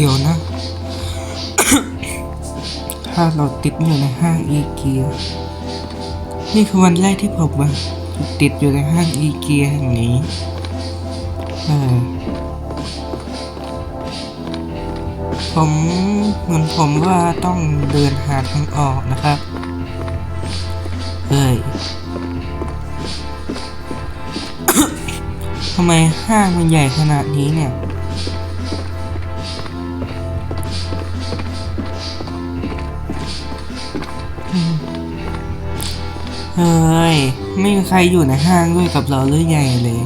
เดี๋ยวนะ ถ้าเราติดอยู่ในห้างอีเกีย นี่คือวันแรกที่ผมมาติดอยู่ในห้างอีเกียแห่งนี้เออผมเหมือนผมว่าต้องเดินหาทางออกนะครับเฮ้ยทำไมห้างมันใหญ่ขนาดนี้เนี่ย เฮ้ย ไม่มีใครอยู่ในห้างด้วยกับเราหรือไงเลย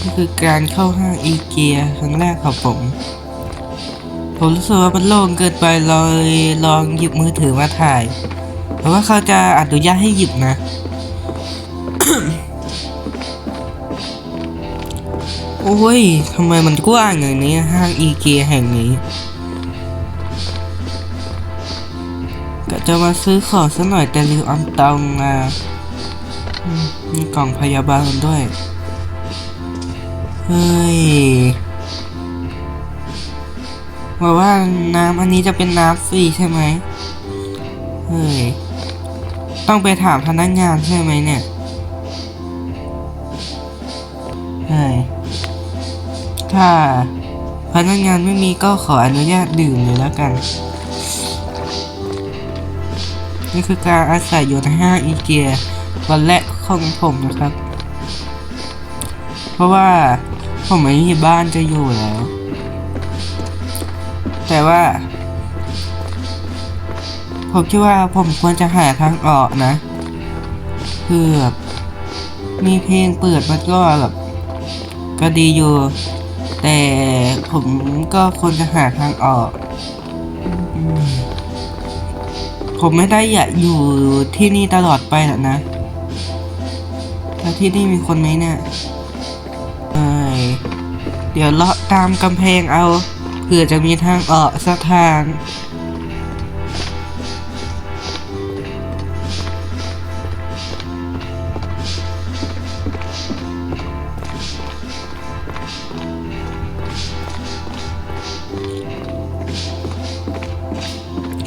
นี่คือการเข้าห้างอีเกียครั้งแรกของผม ผมรู้สึกว่ามันโล่งเกินไปเลยลองหยิบมือถือมาถ่าย เพราะว่าเขาจะอนุญาตให้หยิบนะโอ้ยทำไมมันกว้างอย่างนี้ห้างอีเกียแห่งนี้ จะมาซื้อของสักหน่อยแต่ลืมเอาตังมามมีกล่องพยาบาลด้วย เฮ้ยบอกว่าน้ำอันนี้จะเป็นน้ำฟรีใช่ไหมเฮ้ย ต้องไปถามพนักงานใช่ไหมเนี่ย เฮ้ย ถ้าพนักงานไม่มีก็ขออนุญาตดื่มเลยแล้วกัน นี่คือการอาศัยอยู่ในห้างอีเกียวันแรกของผมนะครับ เพราะว่าผมไม่มีบ้านจะอยู่แล้ว แต่ว่า ผมคิดว่าผมควรจะหาทางออกนะ คือแบบมีเพลงเปิดมันก็แบบก็ดีอยู่ แต่ผมก็ควรจะหาทางออก ผมไม่ได้อยากอยู่ที่นี่ตลอดไปหรอกนะแล้วที่นี่มีคนไหมเนี่ยเอยเดี๋ยวเลาะตามกำแพงเอา เผื่อจะมีทางออกสักทาง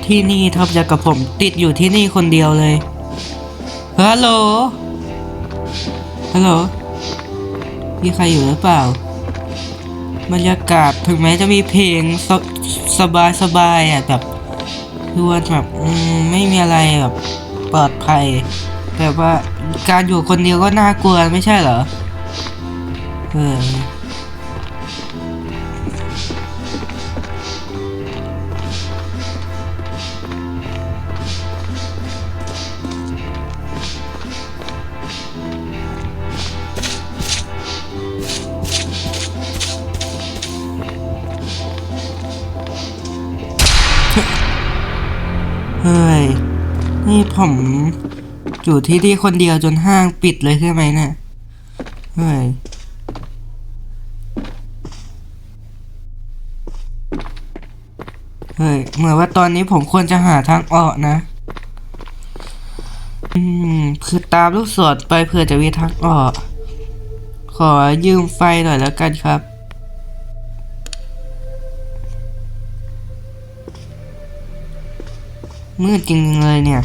ที่นี่ท็อปจากับผมติดอยู่ที่นี่คนเดียวเลยฮัลโหลฮัลโหลมีใครอยู่หรือเปล่า บรรยากาศถึงแม้จะมีเพลงสสบายสบายอะแบบคือว่าแบบไม่มีอะไรแบบปลอดภัยแต่ว่าการอยู่คนเดียวก็น่ากลัวไม่ใช่เหรอเออ ผมอยู่ที่นี่คนเดียวจนห้างปิดเลยใช่ไหมเนี่ยเฮ้ยเฮ้ยเหมือนว่าตอนนี้ผมควรจะหาทางออกนะ อืม คือตามลูกศรไปเพื่อจะมีทางออก ขอยืมไฟหน่อยแล้วกันครับ มืดจริงเลยเนี่ย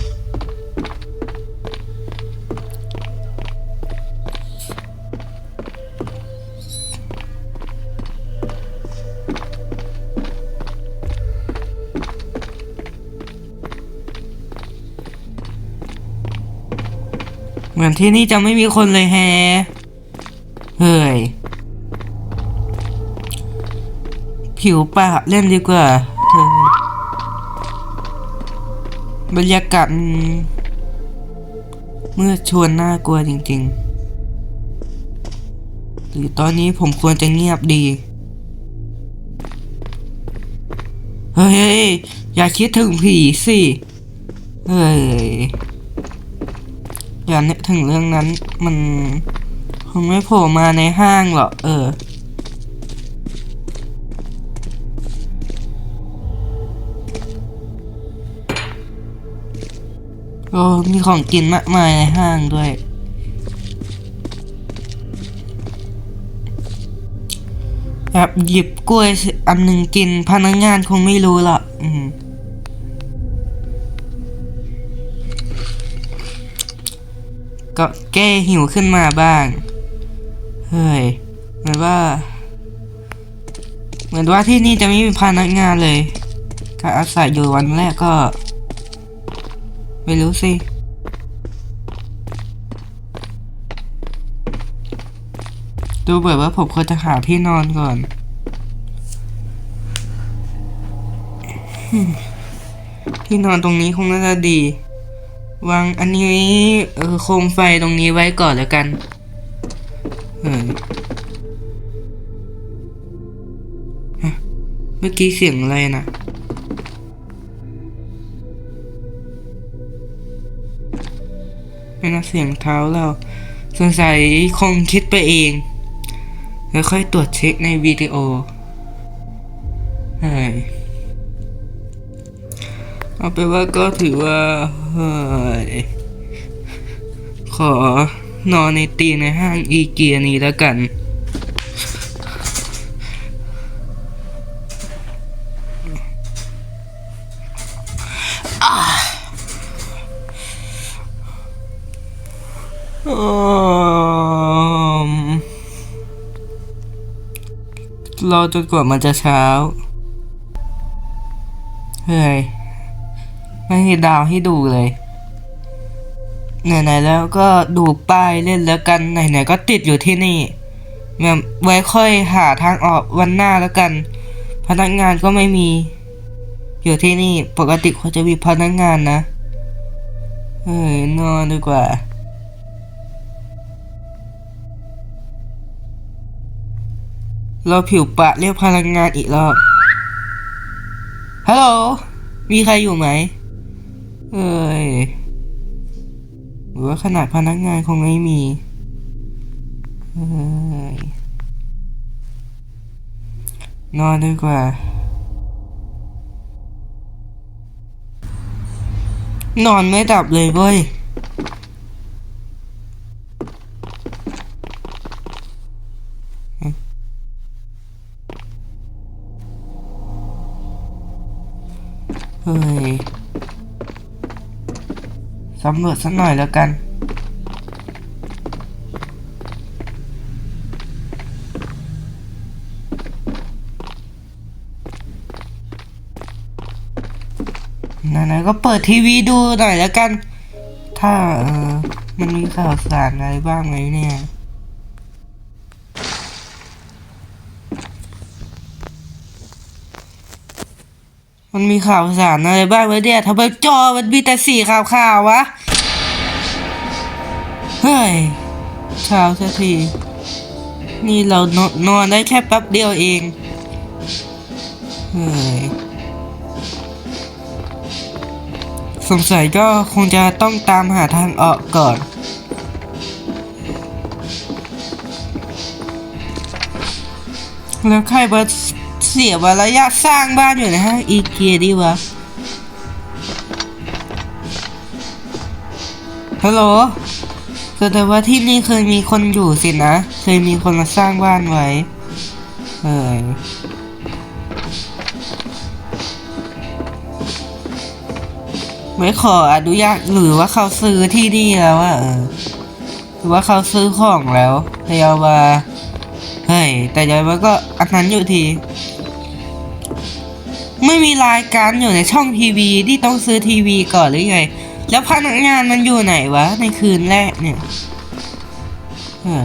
เหมือนที่นี่จะไม่มีคนเลยแฮเฮ้ย ผิวปากเล่นดีกว่าเฮ้ยบรรยากาศเมื่อชวนน่ากลัวจริงๆ หรือตอนนี้ผมควรจะเงียบดี เฮ้ย อย่าคิดถึงผีสิ เฮ้ย อย่านึกถึงเรื่องนั้นมันคงไม่โผล่มาในห้างหรอกเออ โอ้มีของกินมากมายในห้างด้วย แบบหยิบกล้วยอันหนึ่งกินพนักงานคงไม่รู้หรอกอืม ก็แก้หิวขึ้นมาบ้าง เฮ้ย เหมือนว่า เหมือนว่าที่นี่จะไม่มีพนักงานเลยการอาศัยอยู่วันแรกก็ ไม่รู้สิดูเบิดว่าผมควรจะหาที่นอนก่อน ที่นอนตรงนี้คงน่าจะดี วางอันนี้โคมไฟตรงนี้ไว้ก่อนแล้วกันเออเมื่อกี้เสียงอะไรนะไม่น่าเสียงเท้าเราสงสัยคงคิดไปเอง แล้วค่อยตรวจเช็คในวิดีโอเฮ้ย เอาไปนว่าก็ถือว่าเฮ้ยขอนอนในเตียงในห้างอีเกียนี้แล้วกัน รอจนกว่ามันจะเช้า เฮ้ย ไม่มีดาวให้ดูเลยไหนๆแล้วก็ดูป้ายเล่นแล้วกันไหนๆก็ติดอยู่ที่นี่แบบไว้ค่อยหาทางออกวันหน้าแล้วกัน พนักงานก็ไม่มี อยู่ที่นี่ปกติเขาจะมีพนักงานนะเฮ้ยนอนดีกว่าเราผิวปะเรียกพนักงานอีกรอบ ฮัลโหล มีใครอยู่ไหม เอ้ยหรือว่าขนาดพนักงานคงไม่มีเอ้ยนอนดีกว่า นอนไม่ดับเลยเว้ยเฮ้ย สำรวจสักหน่อยแล้วกัน ไหนๆก็เปิดทีวีดูหน่อยแล้วกัน ถ้าเออมันมีข่าวสารอะไรบ้างไหมเนี่ย มันมีข่าวสารอะไรบ้างวะเนี่ยทำไมจอมันมีแต่สีขาวๆวะ เฮ้ยเช้าสักที นี่เรานอนนอนได้แค่แป๊บเดียวเอง เฮ้ย สงสัยก็คงจะต้องตามหาทางออกก่อน แล้วใครมา เสียบระยะสร้างบ้านอยู่นห้างอีเกียดีวะฮัลโหลแสดงว่าที่นี่เคยมีคนอยู่สินะ เคยมีคนมาสร้างบ้านไว้ เออไม่ขออนุญาตหรือว่าเขาซื้อที่นี่แล้วอะเออหรือว่าเขาซื้อของแล้วเรียวมาเฮ้ยแต่ยังไงก็อันนั้นอยู่ที ไม่มีรายการอยู่ในช่องทีวีที่ต้องซื้อทีวีก่อนหรือไง แล้วพนักงานมันอยู่ไหนวะในคืนแรกเนี่ยเฮ้ย